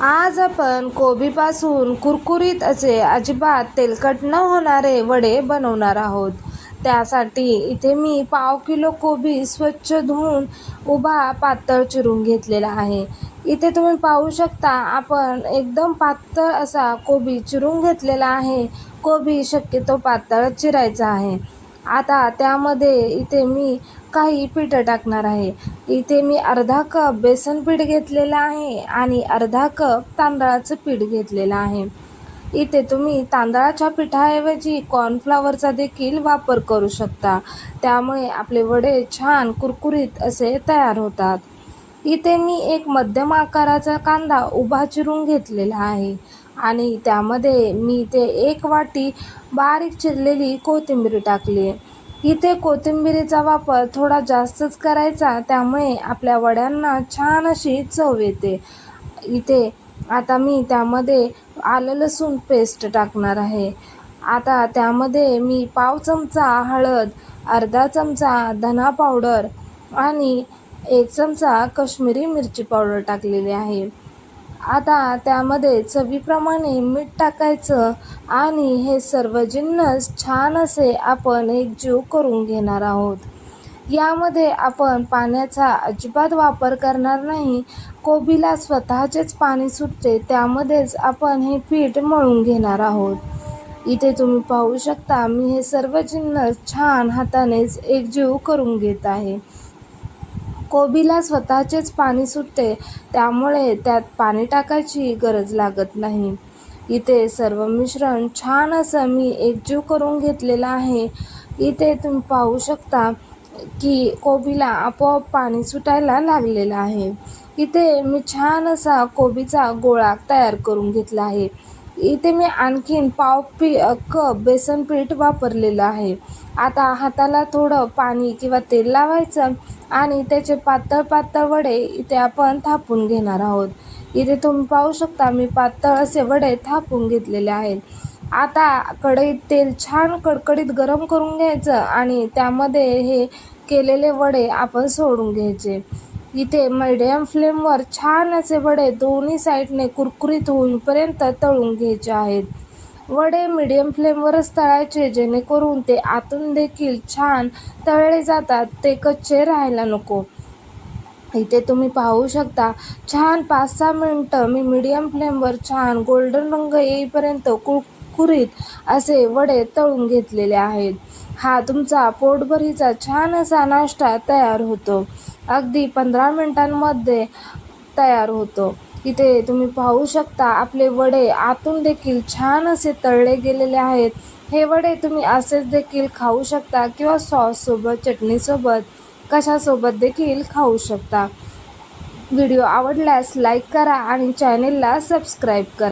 आज आपण कोबीपासून कुरकुरीत असे अजिबात तेलकट न होणारे वडे बनवणार आहोत. त्यासाठी इथे मी पाव किलो कोबी स्वच्छ धुवून उभा पातळ चिरून घेतलेला आहे. इथे तुम्ही पाहू शकता आपण एकदम पातळ असा कोबी चिरून घेतलेला आहे. कोबी शक्यतो पातळ चिरायचा आहे. आता त्यामध्ये इथे मी काही पीठ टाकणार आहे. इथे मी अर्धा कप बेसन पीठ घेतलेलं आहे आणि अर्धा कप तांदळाचं पीठ घेतलेलं आहे. इथे तुम्ही तांदळाच्या पिठाऐवजी कॉर्नफ्लावरचा देखील वापर करू शकता. त्यामुळे आपले वडे छान कुरकुरीत असे तयार होतात. इथे मी एक मध्यम आकाराचा कांदा उभा चिरून घेतलेला आहे. आणि त्यामध्ये मी ते एक वाटी बारीक चिरलेली कोथिंबीर टाकली. आहे इथे कोथिंबिरीचा वापर थोडा जास्तच करायचा त्यामुळे आपल्या वड्यांना छान अशी चव येते. इथे आता मी त्यामध्ये आलं लसूण पेस्ट टाकणार आहे. आता त्यामध्ये मी पाव चमचा हळद अर्धा चमचा धना पावडर आणि एक चमचा कश्मीरी मिरची पावडर टाकलेली आहे. आता त्यामध्ये चवीप्रमाणे मीठ टाकायचं आणि हे सर्व जिन्नस छान असे आपण एकजीव करून घेणार आहोत. यामध्ये आपण पाण्याचा अजिबात वापर करणार नाही. कोबीला स्वतःचेच पाणी सुटते त्यामध्येच आपण हे पीठ मळून घेणार आहोत. इथे तुम्ही पाहू शकता मी हे सर्व जिन्नस छान हातानेच एकजीव करून घेत आहे. कोबीला स्वतःचेच पाणी सुटते त्यामुळे त्यात पाणी टाकायची गरज लागत नाही. इथे सर्व मिश्रण छान असं मी एकजीव करून घेतलेलं आहे. इथे तुम्ही पाहू शकता की कोबीला आपोआप पाणी सुटायला लागलेलं आहे. इथे मी छान असा कोबीचा गोळा तयार करून घेतला आहे. इथे मी आणखीन पाव पी कप बेसन पीठ वापरलेलं आहे. आता हाताला थोडं पाणी किंवा तेल लावायचं आणि त्याचे पातळ पातळ वडे इथे आपण थापून घेणार आहोत. इथे तुम्ही पाहू शकता मी पातळ असे वडे थापून घेतलेले आहेत. आता कढईत तेल छान कडकडीत गरम करून घ्यायचं आणि त्यामध्ये हे केलेले वडे आपण सोडून घ्यायचे. इथे मीडियम फ्लेमवर छान असे वडे दोन्ही साईडने कुरकुरीत होईपर्यंत तळून घ्यायचे आहेत. वडे मीडियम फ्लेमवरच तळायचे जेणेकरून ते आतून देखील छान तळले जातात. ते कच्चे राहायला नको. इथे तुम्ही पाहू शकता छान पाच सहा मिनटं मी मिडियम फ्लेमवर छान गोल्डन रंग येईपर्यंत कुरकुरीत असे वडे तळून घेतलेले आहेत. हा तुमचा पोटभरीचा छान असा नाश्ता तयार होतो. अगदी पंधरा मिनटांमध्ये तयार होतो. इथे तुम्ही पाहू शकता आपले वडे आतून देखील छान असे तळले गेलेले आहेत. हे वडे तुम्ही असेच देखील खाऊ शकता किंवा सॉससोबत चटणीसोबत कशासोबत देखील खाऊ शकता. व्हिडिओ आवडल्यास लाईक करा आणि चॅनेलला सबस्क्राईब करा.